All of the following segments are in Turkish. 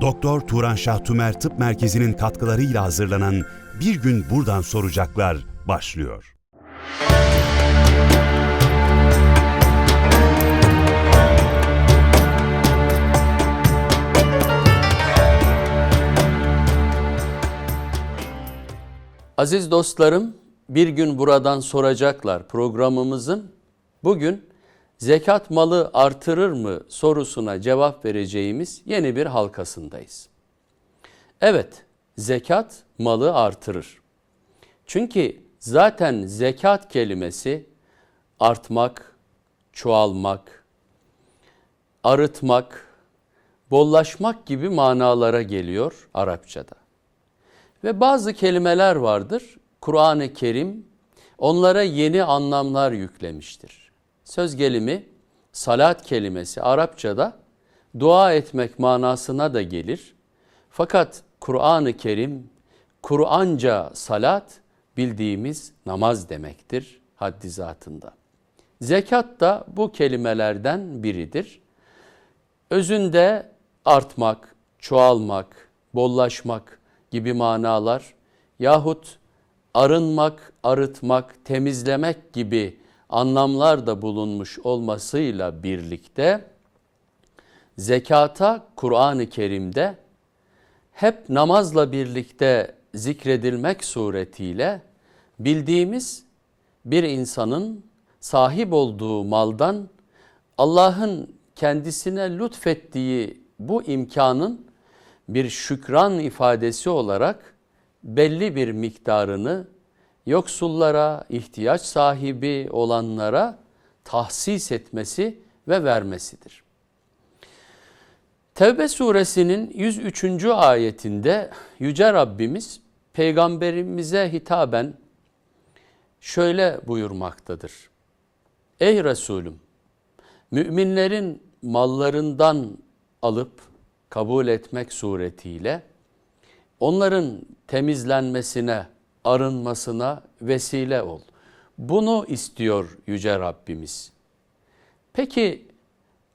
Doktor Turan Şah Tümer Tıp Merkezi'nin katkılarıyla hazırlanan Bir Gün Buradan Soracaklar başlıyor. Aziz dostlarım, bir gün buradan soracaklar programımızın bugün zekat malı artırır mı sorusuna cevap vereceğimiz yeni bir halkasındayız. Evet, zekat malı artırır. Çünkü zaten zekat kelimesi artmak, çoğalmak, arıtmak, bollaşmak gibi manalara geliyor Arapçada. Ve bazı kelimeler vardır. Kur'an-ı Kerim onlara yeni anlamlar yüklemiştir. Söz gelimi salat kelimesi Arapçada dua etmek manasına da gelir. Fakat Kur'an-ı Kerim Kur'anca salat bildiğimiz namaz demektir haddi zatında. Zekat da bu kelimelerden biridir. Özünde artmak, çoğalmak, bollaşmak, gibi manalar yahut arınmak, arıtmak, temizlemek gibi anlamlar da bulunmuş olmasıyla birlikte zekata Kur'an-ı Kerim'de hep namazla birlikte zikredilmek suretiyle bildiğimiz bir insanın sahip olduğu maldan Allah'ın kendisine lütfettiği bu imkanın bir şükran ifadesi olarak belli bir miktarını yoksullara, ihtiyaç sahibi olanlara tahsis etmesi ve vermesidir. Tevbe suresinin 103. ayetinde Yüce Rabbimiz peygamberimize hitaben şöyle buyurmaktadır. Ey Resulüm, müminlerin mallarından alıp kabul etmek suretiyle onların temizlenmesine, arınmasına vesile ol. Bunu istiyor Yüce Rabbimiz. Peki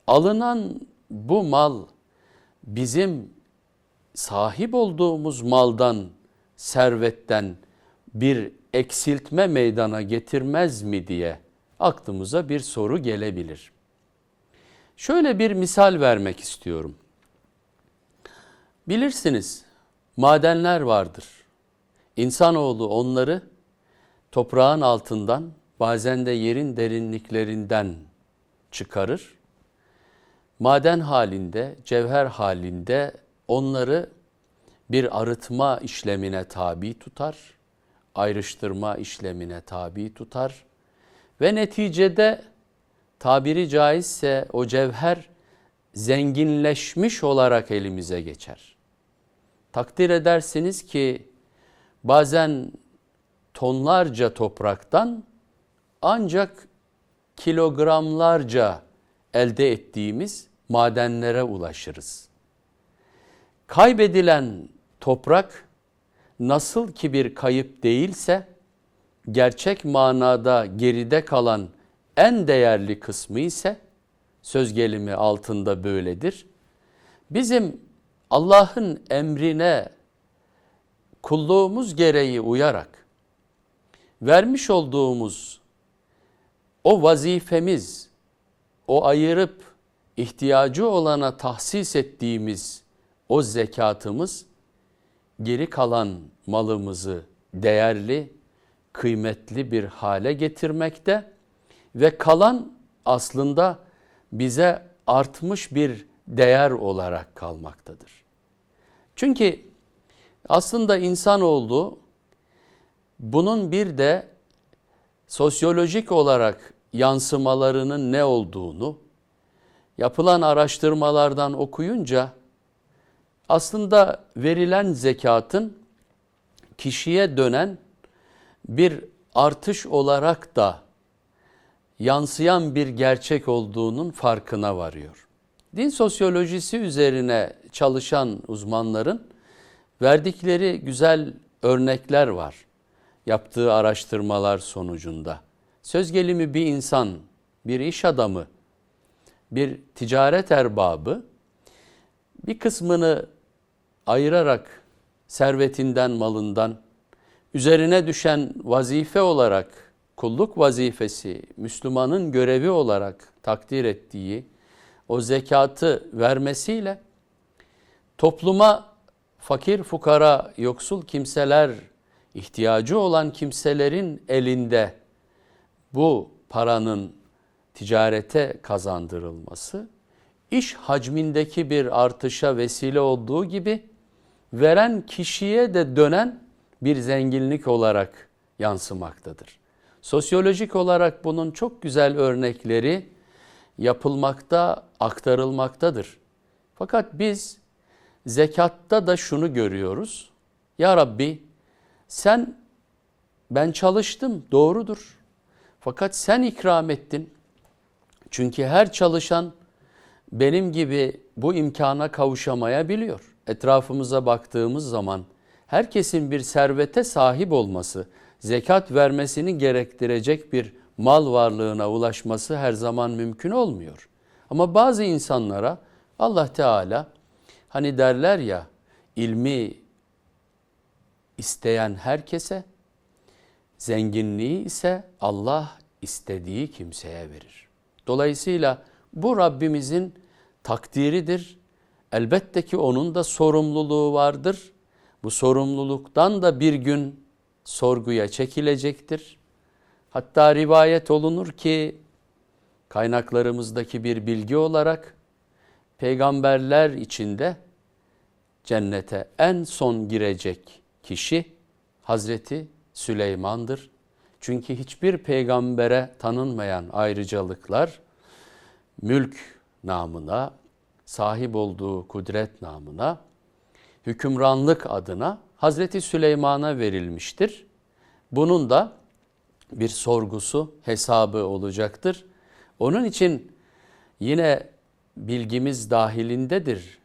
alınan bu mal bizim sahip olduğumuz maldan, servetten bir eksiltme meydana getirmez mi diye aklımıza bir soru gelebilir. Şöyle bir misal vermek istiyorum. Bilirsiniz madenler vardır. İnsanoğlu onları toprağın altından bazen de yerin derinliklerinden çıkarır. Maden halinde, cevher halinde onları bir arıtma işlemine tabi tutar, ayrıştırma işlemine tabi tutar ve neticede tabiri caizse o cevher zenginleşmiş olarak elimize geçer takdir edersiniz ki bazen tonlarca topraktan ancak kilogramlarca elde ettiğimiz madenlere ulaşırız. Kaybedilen toprak nasıl ki bir kayıp değilse gerçek manada geride kalan en değerli kısmı ise söz gelimi altında böyledir. Bizim Allah'ın emrine kulluğumuz gereği uyarak vermiş olduğumuz o vazifemiz, o ayırıp ihtiyacı olana tahsis ettiğimiz o zekatımız geri kalan malımızı değerli, kıymetli bir hale getirmekte ve kalan aslında bize artmış bir değer olarak kalmaktadır. Çünkü aslında insanoğlu bunun bir de sosyolojik olarak yansımalarının ne olduğunu yapılan araştırmalardan okuyunca aslında verilen zekatın kişiye dönen bir artış olarak da yansıyan bir gerçek olduğunun farkına varıyor. Din sosyolojisi üzerine çalışan uzmanların verdikleri güzel örnekler var. Yaptığı araştırmalar sonucunda. Söz gelimi bir insan, bir iş adamı, bir ticaret erbabı bir kısmını ayırarak servetinden, malından, üzerine düşen vazife olarak, kulluk vazifesi, Müslümanın görevi olarak takdir ettiği o zekatı vermesiyle topluma fakir, fukara, yoksul kimseler, ihtiyacı olan kimselerin elinde bu paranın ticarete kazandırılması iş hacmindeki bir artışa vesile olduğu gibi veren kişiye de dönen bir zenginlik olarak yansımaktadır. Sosyolojik olarak bunun çok güzel örnekleri yapılmakta, aktarılmaktadır. Fakat biz zekatta da şunu görüyoruz. Ya Rabbi sen ben çalıştım doğrudur. Fakat sen ikram ettin. Çünkü her çalışan benim gibi bu imkana kavuşamayabiliyor. Etrafımıza baktığımız zaman herkesin bir servete sahip olması, zekat vermesini gerektirecek bir mal varlığına ulaşması her zaman mümkün olmuyor. Ama bazı insanlara Allah Teala hani derler ya ilmi isteyen herkese zenginliği ise Allah istediği kimseye verir. Dolayısıyla bu Rabbimizin takdiridir. Elbette ki onun da sorumluluğu vardır. Bu sorumluluktan da bir gün sorguya çekilecektir. Hatta rivayet olunur ki kaynaklarımızdaki bir bilgi olarak peygamberler içinde cennete en son girecek kişi Hazreti Süleyman'dır. Çünkü hiçbir peygambere tanınmayan ayrıcalıklar mülk namına, sahip olduğu kudret namına, hükümranlık adına Hazreti Süleyman'a verilmiştir. Bunun da bir sorgusu, hesabı olacaktır. Onun için yine bilgimiz dahilindedir.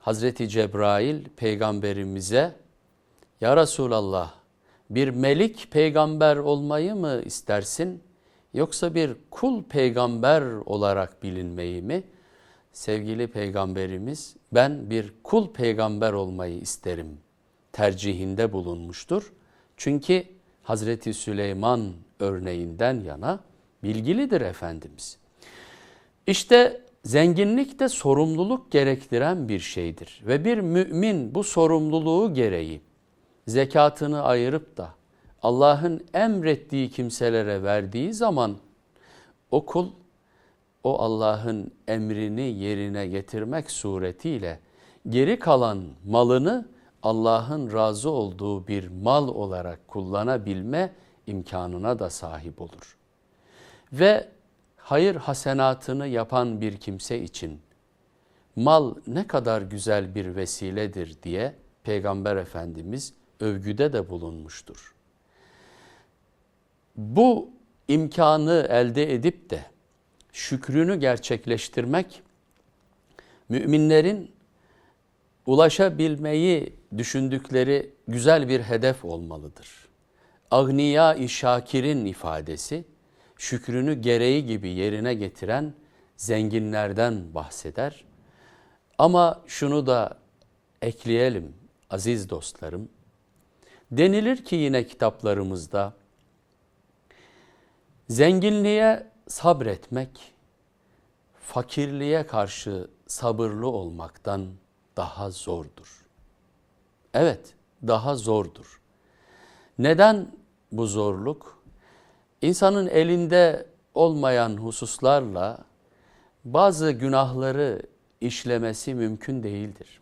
Hazreti Cebrail peygamberimize Ya Resulallah bir melik peygamber olmayı mı istersin yoksa bir kul peygamber olarak bilinmeyi mi? Sevgili peygamberimiz ben bir kul peygamber olmayı isterim tercihinde bulunmuştur. Çünkü Hazreti Süleyman örneğinden yana bilgilidir Efendimiz. İşte zenginlik de sorumluluk gerektiren bir şeydir ve bir mümin bu sorumluluğu gereği zekatını ayırıp da Allah'ın emrettiği kimselere verdiği zaman o kul o Allah'ın emrini yerine getirmek suretiyle geri kalan malını Allah'ın razı olduğu bir mal olarak kullanabilme imkanına da sahip olur. Ve hayır hasenatını yapan bir kimse için mal ne kadar güzel bir vesiledir diye Peygamber Efendimiz övgüde de bulunmuştur. Bu imkanı elde edip de şükrünü gerçekleştirmek müminlerin ulaşabilmeyi düşündükleri güzel bir hedef olmalıdır. Agniya-i Şakir'in ifadesi şükrünü gereği gibi yerine getiren zenginlerden bahseder. Ama şunu da ekleyelim aziz dostlarım. Denilir ki yine kitaplarımızda zenginliğe sabretmek fakirliğe karşı sabırlı olmaktan daha zordur. Evet, daha zordur. Neden bu zorluk? İnsanın elinde olmayan hususlarla bazı günahları işlemesi mümkün değildir.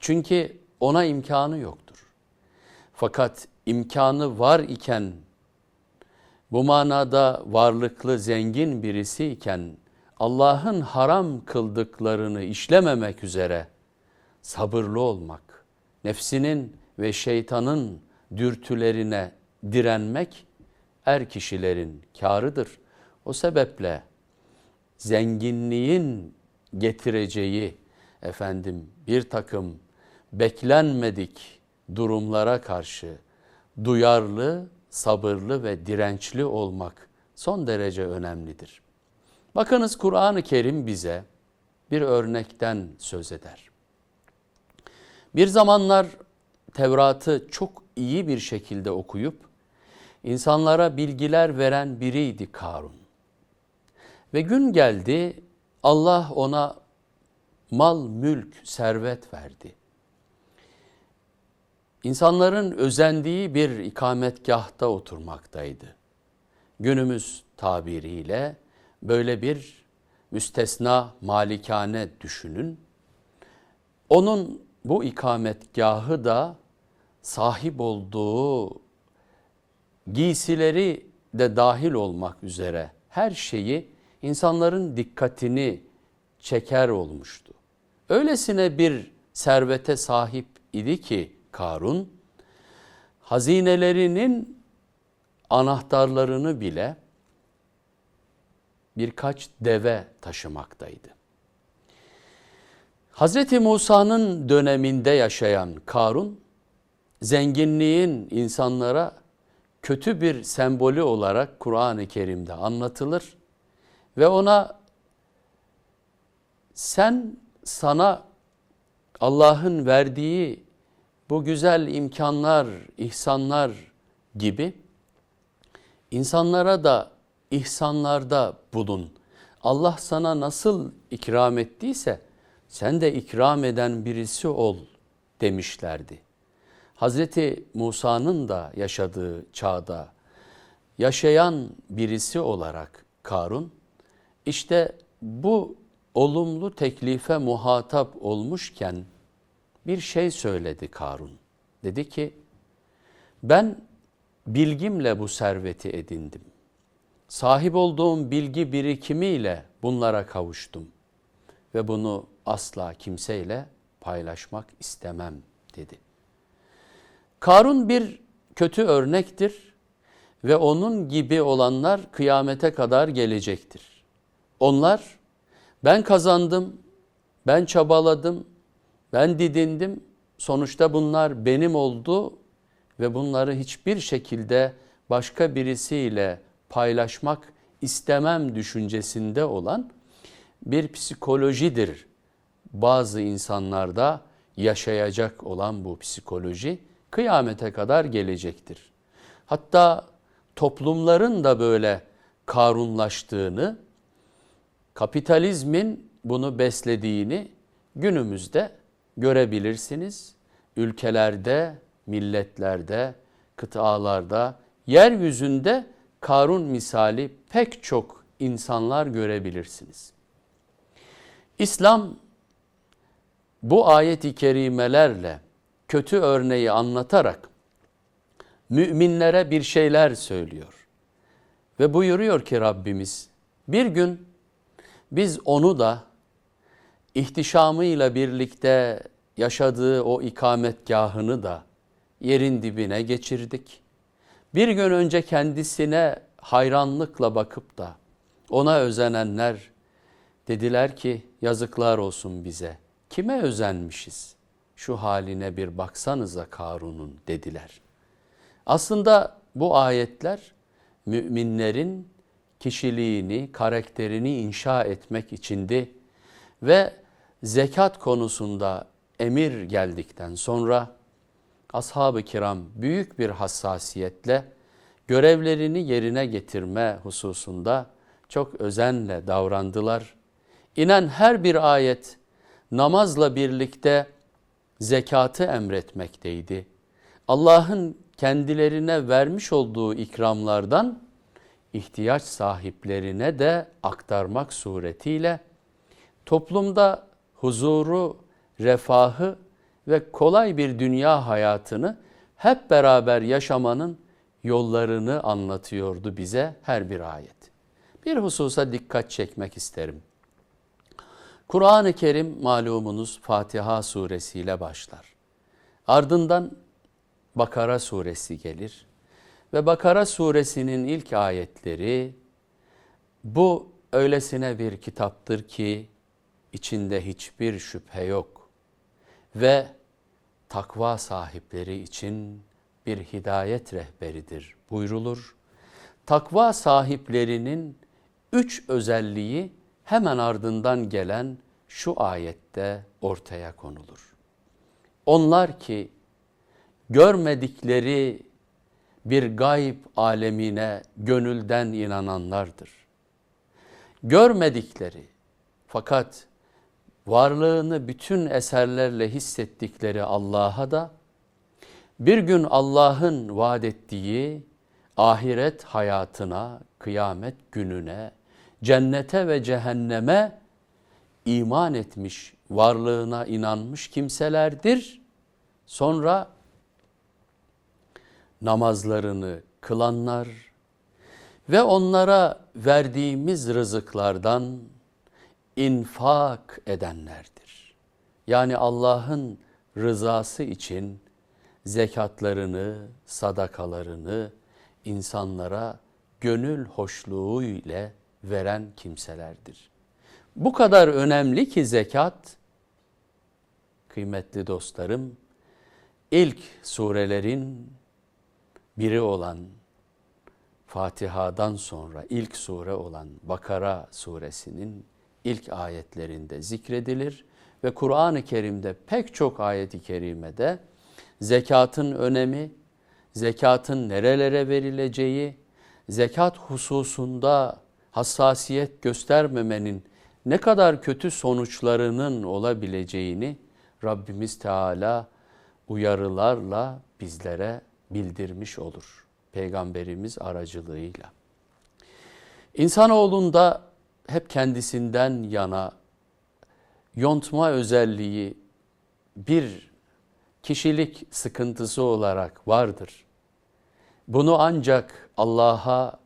Çünkü ona imkanı yoktur. Fakat imkanı var iken bu manada varlıklı, zengin birisi iken Allah'ın haram kıldıklarını işlememek üzere sabırlı olmak, nefsinin ve şeytanın dürtülerine direnmek er kişilerin karıdır. O sebeple zenginliğin getireceği efendim bir takım beklenmedik durumlara karşı duyarlı, sabırlı ve dirençli olmak son derece önemlidir. Bakınız Kur'an-ı Kerim bize bir örnekten söz eder. Bir zamanlar Tevrat'ı çok iyi bir şekilde okuyup insanlara bilgiler veren biriydi Karun. Ve gün geldi Allah ona mal, mülk, servet verdi. İnsanların özendiği bir ikametgahta oturmaktaydı. Günümüz tabiriyle böyle bir müstesna malikane düşünün. Onun bu ikametgahı da sahip olduğu giysileri de dahil olmak üzere her şeyi insanların dikkatini çeker olmuştu. Öylesine bir servete sahip idi ki Karun, hazinelerinin anahtarlarını bile birkaç deve taşımaktaydı. Hazreti Musa'nın döneminde yaşayan Karun, zenginliğin insanlara kötü bir sembolü olarak Kur'an-ı Kerim'de anlatılır ve ona sen sana Allah'ın verdiği bu güzel imkanlar, ihsanlar gibi insanlara da ihsanlarda bulun. Allah sana nasıl ikram ettiyse sen de ikram eden birisi ol demişlerdi. Hazreti Musa'nın da yaşadığı çağda yaşayan birisi olarak Karun işte bu olumlu teklife muhatap olmuşken bir şey söyledi Karun. Dedi ki ben bilgimle bu serveti edindim. Sahip olduğum bilgi birikimiyle bunlara kavuştum ve bunu asla kimseyle paylaşmak istemem dedi. Karun bir kötü örnektir ve onun gibi olanlar kıyamete kadar gelecektir. Onlar ben kazandım, ben çabaladım, ben didindim, sonuçta bunlar benim oldu ve bunları hiçbir şekilde başka birisiyle paylaşmak istemem düşüncesinde olan bir psikolojidir. Bazı insanlarda yaşayacak olan bu psikoloji kıyamete kadar gelecektir. Hatta toplumların da böyle karunlaştığını, kapitalizmin bunu beslediğini günümüzde görebilirsiniz. Ülkelerde, milletlerde, kıtalarda, yeryüzünde Karun misali pek çok insanlar görebilirsiniz. İslam bu ayet-i kerimelerle kötü örneği anlatarak müminlere bir şeyler söylüyor. Ve buyuruyor ki Rabbimiz bir gün biz onu da ihtişamıyla birlikte yaşadığı o ikametgahını da yerin dibine geçirdik. Bir gün önce kendisine hayranlıkla bakıp da ona özenenler dediler ki yazıklar olsun bize. Kime özenmişiz? Şu haline bir baksanıza Karun'un dediler. Aslında bu ayetler müminlerin kişiliğini, karakterini inşa etmek içindi ve zekat konusunda emir geldikten sonra ashab-ı kiram büyük bir hassasiyetle görevlerini yerine getirme hususunda çok özenle davrandılar. İnen her bir ayet namazla birlikte zekatı emretmekteydi. Allah'ın kendilerine vermiş olduğu ikramlardan ihtiyaç sahiplerine de aktarmak suretiyle toplumda huzuru, refahı ve kolay bir dünya hayatını hep beraber yaşamanın yollarını anlatıyordu bize her bir ayet. Bir hususa dikkat çekmek isterim. Kur'an-ı Kerim malumunuz Fatiha suresiyle başlar. Ardından Bakara suresi gelir ve Bakara suresinin ilk ayetleri bu öylesine bir kitaptır ki içinde hiçbir şüphe yok ve takva sahipleri için bir hidayet rehberidir buyrulur. Takva sahiplerinin üç özelliği hemen ardından gelen şu ayette ortaya konulur. Onlar ki görmedikleri bir gayb alemine gönülden inananlardır. Görmedikleri fakat varlığını bütün eserlerle hissettikleri Allah'a da bir gün Allah'ın vaat ettiği ahiret hayatına, kıyamet gününe, cennete ve cehenneme iman etmiş, varlığına inanmış kimselerdir. Sonra namazlarını kılanlar ve onlara verdiğimiz rızıklardan infak edenlerdir. Yani Allah'ın rızası için zekatlarını, sadakalarını insanlara gönül hoşluğu ile veren kimselerdir. Bu kadar önemli ki zekat, kıymetli dostlarım, ilk surelerin biri olan Fatiha'dan sonra ilk sure olan Bakara suresinin ilk ayetlerinde zikredilir ve Kur'an-ı Kerim'de pek çok ayeti kerimede zekatın önemi, zekatın nerelere verileceği, zekat hususunda hassasiyet göstermemenin ne kadar kötü sonuçlarının olabileceğini Rabbimiz Teala uyarılarla bizlere bildirmiş olur. Peygamberimiz aracılığıyla. İnsanoğlunda hep kendisinden yana yontma özelliği bir kişilik sıkıntısı olarak vardır. Bunu ancak Allah'a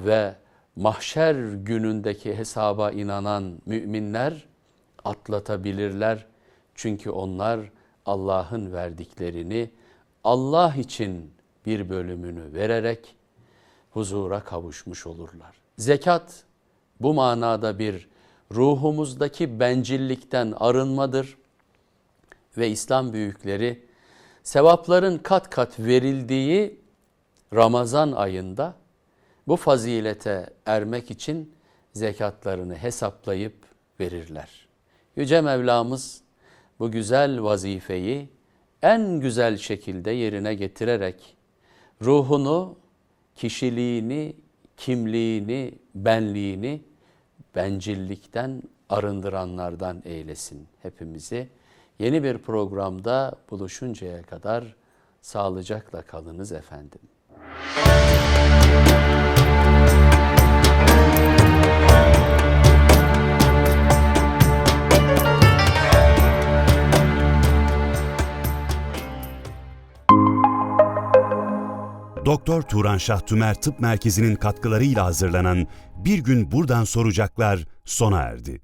ve mahşer günündeki hesaba inanan müminler atlatabilirler. Çünkü onlar Allah'ın verdiklerini Allah için bir bölümünü vererek huzura kavuşmuş olurlar. Zekat bu manada bir ruhumuzdaki bencillikten arınmadır ve İslam büyükleri sevapların kat kat verildiği Ramazan ayında bu fazilete ermek için zekatlarını hesaplayıp verirler. Yüce Mevlamız bu güzel vazifeyi en güzel şekilde yerine getirerek ruhunu, kişiliğini, kimliğini, benliğini bencillikten arındıranlardan eylesin hepimizi. Yeni bir programda buluşuncaya kadar sağlıcakla kalınız efendim. Doktor Turan Şah Tümer Tıp Merkezi'nin katkılarıyla hazırlanan Bir Gün Buradan Soracaklar sona erdi.